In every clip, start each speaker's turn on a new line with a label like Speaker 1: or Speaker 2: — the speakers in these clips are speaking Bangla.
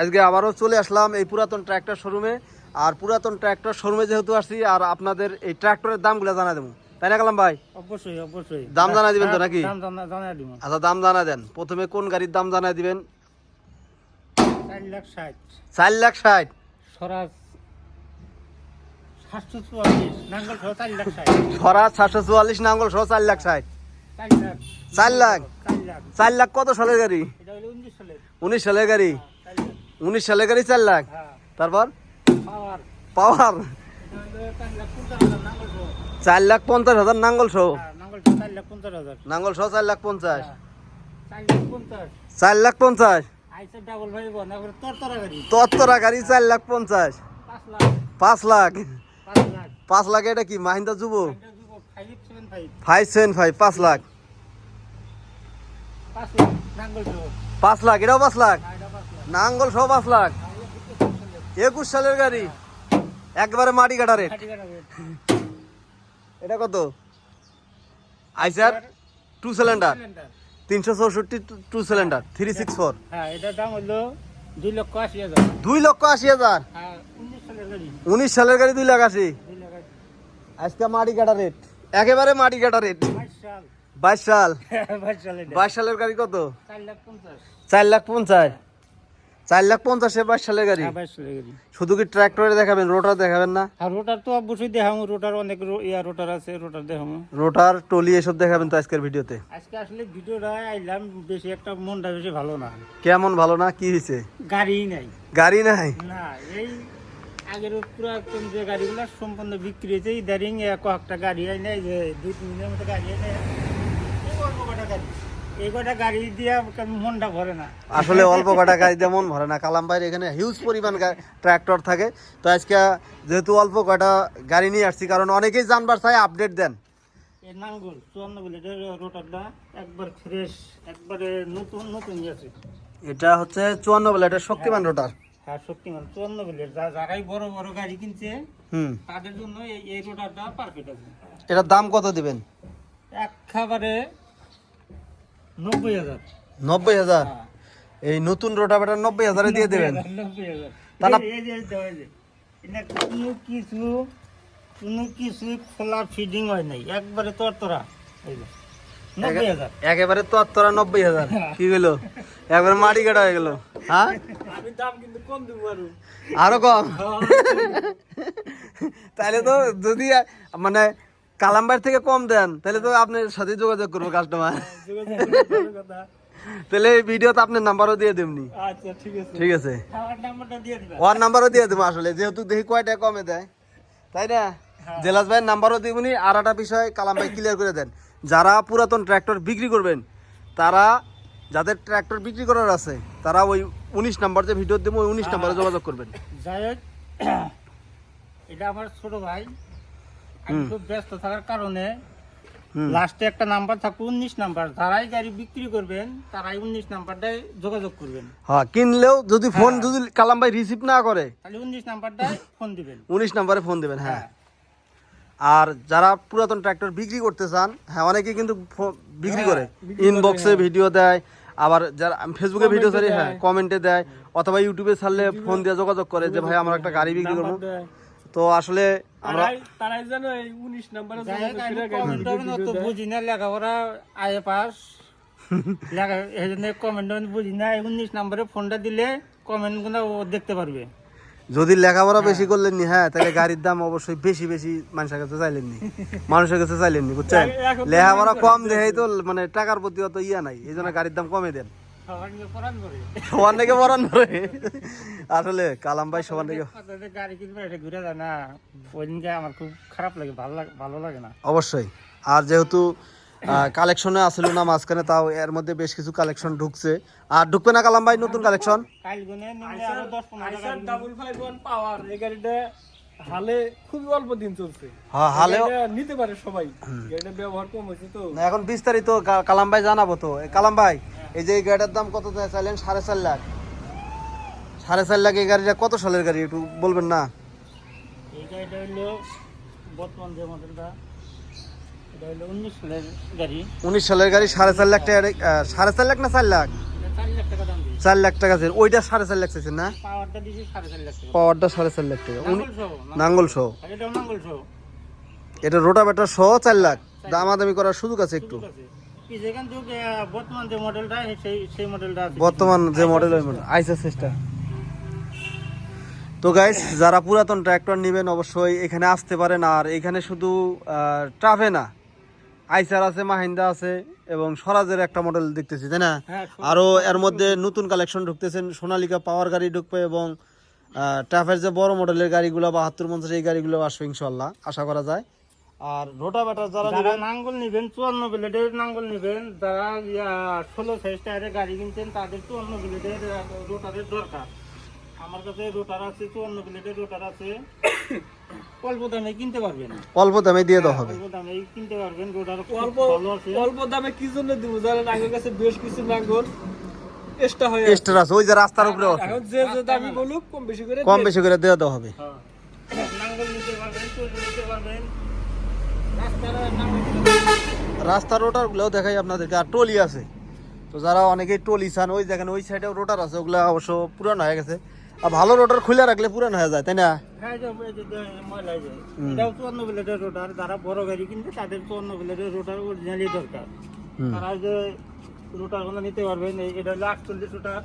Speaker 1: আজকে আবারও চলে আসলাম এই পুরাতন ট্র্যাক্টর শোরুমে। আর পুরাতন ট্র্যাক্টর শোরুমে যেহেতু আসছি আর আপনাদের এই ট্র্যাক্টরের দামগুলো জানা দেবো। তাই না কালাম ভাই?
Speaker 2: অবশ্যই অবশ্যই।
Speaker 1: দাম জানাই দিবেন তো নাকি?
Speaker 2: জানা জানাই দিব।
Speaker 1: আচ্ছা দাম জানা দেন। প্রথমে কোন গাড়ির দাম জানাই দিবেন?
Speaker 2: চার লাখ ষাট।
Speaker 1: চার লাখ ষাট?
Speaker 2: স্বরাজ সাতশো চুয়াল্লিশ নাঙ্গল সহ চার লাখ ষাট।
Speaker 1: স্বরাজ সাতশো চুয়াল্লিশ নাঙ্গল সহ চার লাখ ষাট।
Speaker 2: চার লাখ।
Speaker 1: চার লাখ? কত সালের গাড়ি?
Speaker 2: উনিশ সালের।
Speaker 1: গাড়ি? উনিশ সালের গাড়ি চার লাখ?
Speaker 2: হ্যাঁ।
Speaker 1: তারপর?
Speaker 2: পাওয়ার। চার লাখ পঞ্চাশ হাজার নাঙ্গল সহ।
Speaker 1: নাঙ্গল সহ?
Speaker 2: হ্যাঁ চার লাখ পঞ্চাশ
Speaker 1: চার লাখ পঞ্চাশ?
Speaker 2: হ্যাঁ,
Speaker 1: তত্তরা গাড়ি। চার লাখ পঞ্চাশ?
Speaker 2: পাঁচ লাখ।
Speaker 1: পাঁচ লাখ? এটা কি? মাহিন্দা যুব
Speaker 2: ফাইভ সেভেন ফাইভ
Speaker 1: পাঁচ লাখ।
Speaker 2: পাঁচ লাখ।
Speaker 1: এটাও পাঁচ লাখ? নাঙ্গল সহ পাঁচ লাখ? একুশ সালের গাড়ি। একবারে মাটি কাটা রেট। এটা কত? আইসার টু সিলিন্ডার। তিনশো চৌষট্টি two cylinder three six four.
Speaker 2: হ্যাঁ এটার দাম হলো দুই লক্ষ আশি হাজার।
Speaker 1: দুই লক্ষ আশি হাজার?
Speaker 2: হ্যাঁ উনিশ সালের গাড়ি।
Speaker 1: দুই লাখ আশি? আজকে মাটি কাটা রেট। একেবারে মাটি কাটা রেট।
Speaker 2: বাইশ সাল।
Speaker 1: বাইশ সালের। গাড়ি কত?
Speaker 2: চার লাখ পঞ্চাশ।
Speaker 1: চার লাখ পঞ্চাশ। বাইশ সালের গাড়ি?
Speaker 2: হ্যাঁ বাইশ সালের গাড়ি।
Speaker 1: শুধু কি ট্র্যাক্টরে দেখাবেন রোটার দেখাবেন না?
Speaker 2: আর রোটার তো অবশ্যই দেখামু রোটার অনেক ইয়া রোটার আছে রোটার দেখামু
Speaker 1: রোটার টলি এসব দেখাবেন তো আজকের ভিডিওতে?
Speaker 2: আজকে আসলে ভিডিওটা আইলাম বেশি একটা মনটা বেশি ভালো না।
Speaker 1: কেমন ভালো না? কি হয়েছে
Speaker 2: গাড়ি নাই।
Speaker 1: গাড়ি নাই?
Speaker 2: না এই আগের পুরাতন যে গাড়িগুলো সম্পূর্ণ বিক্রি হয়েছে ইদারিং এক একটা গাড়ি নাই যে দুই তিন দিনের মতো গাড়ি হয় নাই এই অল্প কটা গাড়ি এই কটা গাড়ি দিয়ে মনটা ভরে না?
Speaker 1: আসলে অল্প কটা গাড়ি দিয়ে মন ভরে না। কালাম ভাইয়ের এখানে হিউজ পরিমাণ ট্র্যাক্টর থাকে। তো আজকে যেহেতু অল্প কটা গাড়ি নিয়ে আসছি কারণ অনেকেই জানবার চাই আপডেট দেন।
Speaker 2: নাঙ্গল চুয়ান্ন রোটারটা একবার ফ্রেশ একবারে নতুন নতুন
Speaker 1: এটা হচ্ছে চুয়ান্ন বলে এটা শক্তিমান রোটার
Speaker 2: হ্যাঁ শক্তিমান চুয়ান্ন বলে যারাই বড় বড় গাড়ি কিনছে
Speaker 1: হুম।
Speaker 2: তাদের জন্য এই এই রোটারটা পারফেক্ট আছে।
Speaker 1: এটার দাম কত দিবেন?
Speaker 2: একেবারে নব্বই হাজার।
Speaker 1: নব্বই হাজার?
Speaker 2: হ্যাঁ।
Speaker 1: এই নতুন রোটাভেটার নব্বই হাজারে দিয়ে দেবেন।
Speaker 2: কোনো কিছু কোনো কিছু খোলা ফিডিং হয় নাই। একবারে তোর তোরা এই নব্বই হাজার।
Speaker 1: একেবারে তো তোরা নব্বই হাজার। কি গেলো একবারে মাটি কাটা হয়ে গেল। হ্যাঁ?
Speaker 2: কিন্তু কম দেবো আরও।
Speaker 1: আরও কম? তাহলে তো যদি মানে কালাম্বার থেকে কম দেন তাহলে তো আপনার সাথে যোগাযোগ করব কাস্টমার তাহলে এই ভিডিওতে আপনার নাম্বারও দিয়ে দেবনি
Speaker 2: আচ্ছা ঠিক আছে।
Speaker 1: ঠিক আছে। ওর নাম্বারও দিয়ে দেবো আসলে যেহেতু দেখি কয়টা কমে দেয়। তাই না? জেলাস ভাইয়ের নাম্বারও দিবনি আর একটা বিষয় কালাম ভাই ক্লিয়ার করে দেন। যারা পুরাতন ট্র্যাক্টর বিক্রি করবেন তারা যাদের ট্র্যাক্টর বিক্রি করার আছে তারা ওই উনিশ নাম্বার যে ভিডিও দেবো ওই উনিশ নাম্বারে যোগাযোগ করবেন।
Speaker 2: যাই হোক এটা আমার ছোট ভাই। খুব ব্যস্ত থাকার কারণে লাস্টে একটা নাম্বার থাকবে উনিশ নাম্বার যারাই গাড়ি বিক্রি করবেন তারাই উনিশ নাম্বারটায় যোগাযোগ করবেন।
Speaker 1: হ্যাঁ কিনলেও যদি ফোন যদি কালাম ভাই রিসিভ না করে
Speaker 2: তাহলে উনিশ নাম্বারটায় ফোন দিবেন।
Speaker 1: উনিশ নাম্বারে ফোন দেবেন হ্যাঁ।
Speaker 2: হ্যাঁ।
Speaker 1: আর যারা পুরাতন ট্র্যাক্টর বিক্রি করতে চান হ্যাঁ অনেকে কিন্তু ফো- বিক্রি করে। ইনবক্সে ভিডিও দেয় আবার যারা ফেসবুকে ভিডিও ছাড়ি হ্যাঁ কমেন্টে দেয় অথবা ইউটিউবে ছাড়লে ফোন দিয়ে যোগাযোগ করে যে ভাই আমার একটা গাড়ি বিক্রি করব। তো আসলে আমরা
Speaker 3: তারাই জানো এই উনিশ নাম্বারে
Speaker 2: যাই হোক, আমি comment টমেন্ট অত বুঝি না লেখাপড়া আয়ে পাস। লেখা এই জন্য কমেন্ট বুঝি না উনিশ নাম্বারে ফোনটা দিলে কমেন্টগুলো দেখতে পারবে।
Speaker 1: যদি লেখাপড়া বেশি করলেন নি হ্যাঁ তাহলে গাড়ির দাম অবশ্যই বেশি বেশি মানুষের কাছে চাইলেন নি। মানুষের কাছে চাইলেন নি বুঝছেন? লেখাপড়া কম দেখাই তো মানে টাকার প্রতি অত ইয়া নাই এই জন্য গাড়ির দাম কমে দেন।
Speaker 2: সবার পরান করে।
Speaker 1: আসলে কালাম ভাই সবার থেকে
Speaker 2: গাড়ি কিনবে এটা ঘুরে যায় না। ওই দিনকে আমার খুব খারাপ লাগে ভালো লাগে ভালো লাগে না।
Speaker 1: অবশ্যই। আর যেহেতু কালেকশনে আসলো না মাঝখানে তাও এর মধ্যে বেশ কিছু কালেকশন ঢুকছে। আর ঢুকবে না কালাম ভাই নতুন কালেকশন?
Speaker 2: কাল গুনে নিলে আরও দশ পনেরো
Speaker 3: আইসার
Speaker 2: টাকা
Speaker 3: ডাবল ফাইভ ওয়ান পাওয়ার এই গাড়িটা হালে খুবই অল্প দিন চলছে।
Speaker 1: হ্যাঁ হালেও
Speaker 3: নিতে পারে সবাই। গাড়িটা ব্যবহার কম হয়েছে তো।
Speaker 1: এখন বিস্তারিত কালাম ভাই জানাব তো। কালাম ভাই এই যে এই গাড়িটার দাম কত চাই- চাইলেন? সাড়ে চার লাখ। সাড়ে চার লাখ এই গাড়িটা কত সালের গাড়ি? একটু বলবেন না?
Speaker 2: এই গাড়িটা হলো বর্তমান যে মডেলটা এটা হলো উনিশ সালের গাড়ি।
Speaker 1: সাড়ে চার লাখ টাকা সাড়ে চার লাখ না চার লাখ?
Speaker 2: চার লাখ টাকা
Speaker 1: আছে ওইটা সাড়ে চার লাখ চাইছেন না?
Speaker 2: পাওয়ারটা সাড়ে চার লাখ টাকা। নাঙ্গল সহ।
Speaker 1: এটা রোটাভেটার সহ চার লাখ। দামাদামি করার সুযোগ আছে একটু।
Speaker 2: ঠিক আছে কি যেখান থেকে বর্তমান যে মডেলটা সেই সেই মডেলটা
Speaker 1: বর্তমান যে মডেল আইসা সিস্টেম। তো গাইস যারা পুরাতন ট্র্যাক্টর নেবেন অবশ্যই এখানে আসতে পারেন। আর এখানে শুধু ট্রাভে না আইসার আছে মাহিন্দা আছে এবং স্বরাজের একটা মডেল দেখতেছি তাই না?
Speaker 2: হ্যাঁ
Speaker 1: আরও এর মধ্যে নতুন কালেকশন ঢুকতেছেন সোনালিকা পাওয়ার গাড়ি ঢুকবে এবং ট্রাফের যে বড় মডেলের গাড়িগুলো বাহাত্তর পঞ্চাশ এই গাড়িগুলো আসবে ইনশাল্লাহ আশা করা যায়। আর রোটা ব্যাটার যারা নেবেন
Speaker 2: নাঙ্গল নিবেন চুয়ান্ন ব্লেডের নাঙ্গল নিবেন যারা ষোলো সাইজ টায়ারের গাড়ি কিনছেন তাদের চুয়ান্ন ব্লেডের রোটারের দরকার। আমার কাছে রোটার আছে চুয়ান্ন ব্লেডের রোটার আছে। অল্প দামে কিনতে পারবেন।
Speaker 1: অল্প দামে দিয়ে দেওয়া হবে।
Speaker 2: অল্প দামে কিনতে পারবেন রোটার
Speaker 3: অল্প অল্প দামে কি জন্য দিব? যারা আগের কাছে বেশ কিছু নাঙ্গল এক্সট্রা হয়
Speaker 1: এক্সট্রা আছে ওই যে রাস্তার উপরে আছে।
Speaker 3: এখন যে যে দামি বলুক কম বেশি করে
Speaker 1: কম বেশি করে দিয়ে দেওয়া হবে।
Speaker 2: হ্যাঁ। নাঙ্গল নিতে পারবেন চুল নিতে পারবেন। রাস্তার
Speaker 1: রোটারগুলোও দেখাই আপনাদেরকে আর টলি আছে। তো যারা অনেকেই টলি চান ওই দেখেন ওই সাইডেও রোটার আছে ওগুলো অবশ্য পুরানো হয়ে গেছে। আর ভালো রোটার খুলে রাখলে পুরানো হয়ে যায় তাই না?
Speaker 2: হ্যাঁ, রোটার যারা বড় গাড়ি কিনবে তাদের চুয়ান্ন রোটার অরিজিনালি দরকার। তারা যে নিতে পারবেন এটা হলো আটচল্লিশ রোটার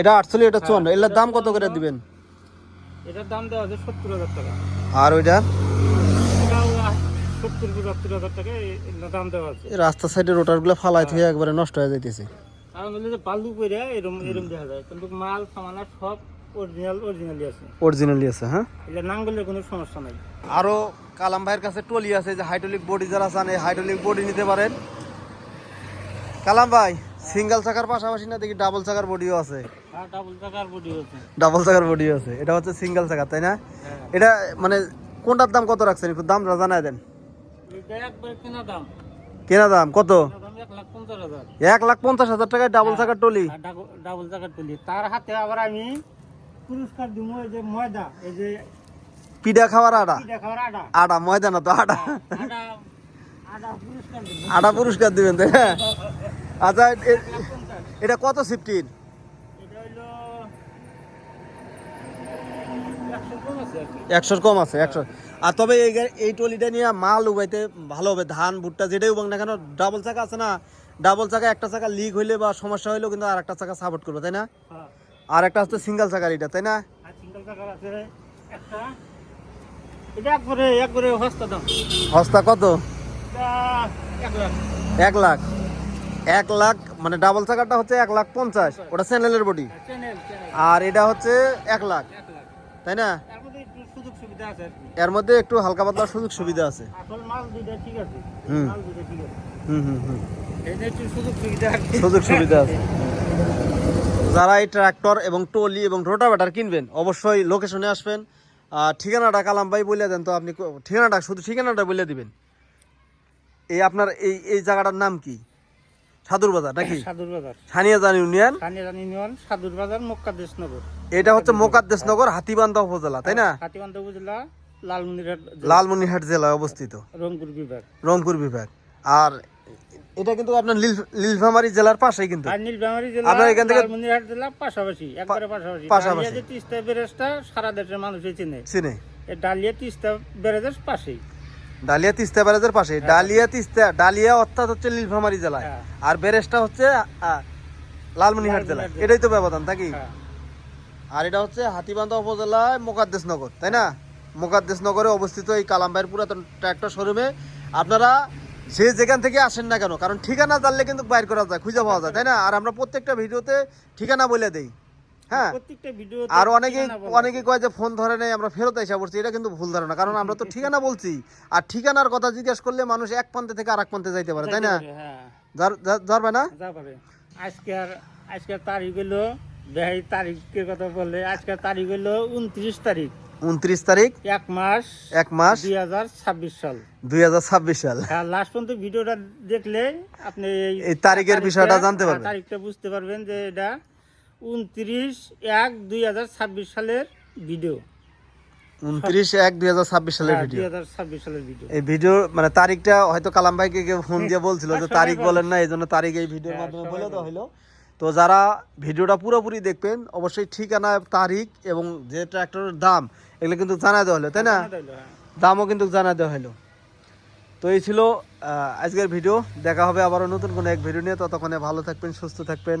Speaker 1: এটা আটচল্লিশ এটা চুয়ান্ন এটার দাম কত করে দিবেন?
Speaker 2: এটার দাম দেওয়া আছে সত্তর হাজার টাকা।
Speaker 1: আর ওইটা?
Speaker 2: সত্তর পঁচাত্তর হাজার টাকা দাম দেওয়া আছে।
Speaker 1: এই সাইডে রোটারগুলো ফালাই থেকে একবারে নষ্ট হয়ে যাইতেছে।
Speaker 2: কারণ হলো যে বালু করে এরম এরম দেখা যায়। কিন্তু মাল সামানা সব অরিজিনাল অরিজিনালি আছে।
Speaker 1: অরিজিনালি আছে হ্যাঁ?
Speaker 2: এটা নাঙ্গলের কোনো সমস্যা নাই।
Speaker 1: আরও কালাম ভাইয়ের কাছে টলি আছে যে হাইড্রোলিক বডি যারা চান এই হাইড্রোলিক বডি নিতে পারেন। কালাম ভাই সিঙ্গেল চাকার পাশাপাশি না দেখি ডাবল চাকার বডিও আছে?
Speaker 2: ডাবল চাকার বডি আছে।
Speaker 1: ডাবল চাকার বডিও আছে। এটা হচ্ছে সিঙ্গেল চাকা তাই না?
Speaker 2: হ্যাঁ।
Speaker 1: এটা মানে কোনটার দাম কত রাখছেন? একটু দাম জানাই দেন।
Speaker 2: কেনা দাম।
Speaker 1: কত?
Speaker 2: এক লাখ পঞ্চাশ হাজার।
Speaker 1: টাকায় ডাবল চাকার টলি
Speaker 2: ডাবল- ডাবল চাকার তুলি তার হাতে আবার আমি পুরস্কার দিব এই যে ময়দা এই যে
Speaker 1: পিঠা খাওয়ার আটা?
Speaker 2: আটা।
Speaker 1: আটা ময়দা না তো আটা?
Speaker 2: আটা আটা পুরস্কার
Speaker 1: দিবেন তাই আচ্ছা এটা কত সিফটির একশোর কম আছে একশো আর তবে এই এই টলিটা নিয়ে মাল উবাইতে ভালো হবে। ধান ভুট্টা যেটাই উবাং না কেন ডাবল চাকা আছে না? ডাবল চাকা একটা চাকা লিক হইলে বা সমস্যা হইলেও কিন্তু আর একটা চাকা সাপোর্ট করবে তাই না?
Speaker 2: হ্যাঁ।
Speaker 1: আর একটা হচ্ছে সিঙ্গেল চাকার এটা তাই না?
Speaker 2: একবারে হস্তা
Speaker 1: কত?
Speaker 2: এক লাখ।
Speaker 1: এক লাখ। মানে ডাবল চাকাটা হচ্ছে এক লাখ পঞ্চাশ। ওটা চ্যানেলের বডি আর এটা হচ্ছে এক লাখ। তাই না?
Speaker 2: সুযোগ সুবিধা আছে
Speaker 1: এর মধ্যে একটু হালকা পাতলা সুযোগ সুবিধা আছে।
Speaker 2: আসল মাল দুইটা ঠিক আছে।
Speaker 1: হুম।
Speaker 2: মাল দুইটা ঠিক আছে।
Speaker 1: হুম হুম হুম।
Speaker 2: সুযোগ সুবিধা
Speaker 1: সুযোগ সুবিধা আছে। যারা এই ট্রাক্টর এবং টলি এবং রোটাভেটার কিনবেন অবশ্যই লোকেশনে আসবেন। আর ঠিকানাটা কালাম ভাই বলে দেন তো আপনি ঠিকানাটা শুধু ঠিকানাটা বলে দিবেন। এই আপনার এই এই জায়গাটার নাম কি? সাদুর বাজার নাকি?
Speaker 2: সাদুর বাজার।
Speaker 1: ইউনিয়ন?
Speaker 2: ইউনিয়ন সাদুর বাজার
Speaker 1: এটা হচ্ছে মোকাদ্দেশনগর হাতিবান্ধা উপজেলা তাই না?
Speaker 2: হাতিবান্ধা উপজেলা লালমনিরহাট জেলা,
Speaker 1: লালমনিরহাট জেলায় অবস্থিত।
Speaker 2: রংপুর বিভাগ।
Speaker 1: রংপুর বিভাগ। আর এটা কিন্তু আপনার নীল- নীলফামারী জেলার পাশেই কিন্তু।
Speaker 2: নীলফামারী জেলা
Speaker 1: আপনার এখান থেকে-
Speaker 2: লালমনিরহাট জেলা পাশাপাশি একবারে পাশাপাশি।
Speaker 1: পাশাপাশি।
Speaker 2: তিস্তা ব্যারেজটা সারা দেশের মানুষই চিনে।
Speaker 1: চিনে।
Speaker 2: ডালিয়া তিস্তা ব্যারেজের পাশেই।
Speaker 1: ডালিয়া তিস্তা ব্যারেজের পাশে। ডালিয়া তিস্তা ডালিয়া অর্থাৎ হচ্ছে নীলফামারী জেলায়।
Speaker 2: হ্যাঁ।
Speaker 1: আর ব্যারেজটা হচ্ছে লালমনিহাট জেলায়। এটাই তো ব্যবধান নাকি?
Speaker 2: হ্যাঁ।
Speaker 1: আর এটা হচ্ছে হাতিবান্ধা উপজেলায় মোকাদ্দেশনগর তাই না? মোকাদ্দেশনগরে অবস্থিত এই কালামবাইয়ের পুরাতন ট্র্যাক্টর শোরুমে আপনারা যে যেখান থেকে আসেন না কেন কারণ ঠিকানা জানলে কিন্তু বাইর করা যায় খুঁজে পাওয়া যায় তাই না? আর আমরা প্রত্যেকটা ভিডিওতে ঠিকানা বলে দেই। হ্যাঁ।
Speaker 2: প্রত্যেকটা ভিডিও
Speaker 1: আর অনেকেই অনেকেই কয় যে ফোন ধরে নেই আমরা ফেরত এসে পড়ছি এটা কিন্তু ভুল ধারণা কারণ আমরা তো ঠিকানা বলছি। আর ঠিকানার কথা জিজ্ঞেস করলে মানুষ এক প্রান্তে থেকে আরেক প্রান্তে যাইতে পারে তাই না?
Speaker 2: হ্যাঁ।
Speaker 1: যার- না?
Speaker 2: আজকে আর আজকের তারিখ হলো দেখাই তারিখের কথা বললে আজকের তারিখ হলো উনত্রিশ তারিখ।
Speaker 1: উনত্রিশ তারিখ
Speaker 2: এক মাস
Speaker 1: এক মাস।
Speaker 2: দুই হাজার ছাব্বিশ সাল।
Speaker 1: দুই হাজার ছাব্বিশ সাল।
Speaker 2: হ্যাঁ লাস্ট পর্যন্ত ভিডিওটা দেখলে আপনি
Speaker 1: এই তারিখের বিষয়টা জানতে
Speaker 2: হ্যাঁ,
Speaker 1: পারবেন।
Speaker 2: তারিখটা বুঝতে পারবেন যে এটা উনত্রিশ এক দুই হাজার ছাব্বিশ সালের ভিডিও
Speaker 1: উনত্রিশ এক দুই হাজার ছাব্বিশ সালের
Speaker 2: হ্যাঁ,
Speaker 1: ভিডিও
Speaker 2: ছাব্বিশ সালের ভিডিও
Speaker 1: এই ভিডিও মানে তারিখটা হয়তো কালাম ভাইকে ফোন দিয়ে বলছিল যে তারিখ বলেন না এই জন্য তারিখ এই ভিডিওর
Speaker 2: হ্যাঁ,
Speaker 1: মাধ্যমে বলে দেওয়া হলো তো যারা ভিডিওটা পুরোপুরি দেখবেন অবশ্যই ঠিকানা তারিখ এবং যে ট্র্যাক্টরের দাম এগুলো কিন্তু জানা দেওয়া হলো তাই না?
Speaker 2: হ্যাঁ।
Speaker 1: দামও কিন্তু জানা দেওয়া হলো তো এই ছিল আজকের ভিডিও দেখা হবে আবারও নতুন কোনো এক ভিডিও নিয়ে। ততক্ষণে ভালো থাকবেন সুস্থ থাকবেন।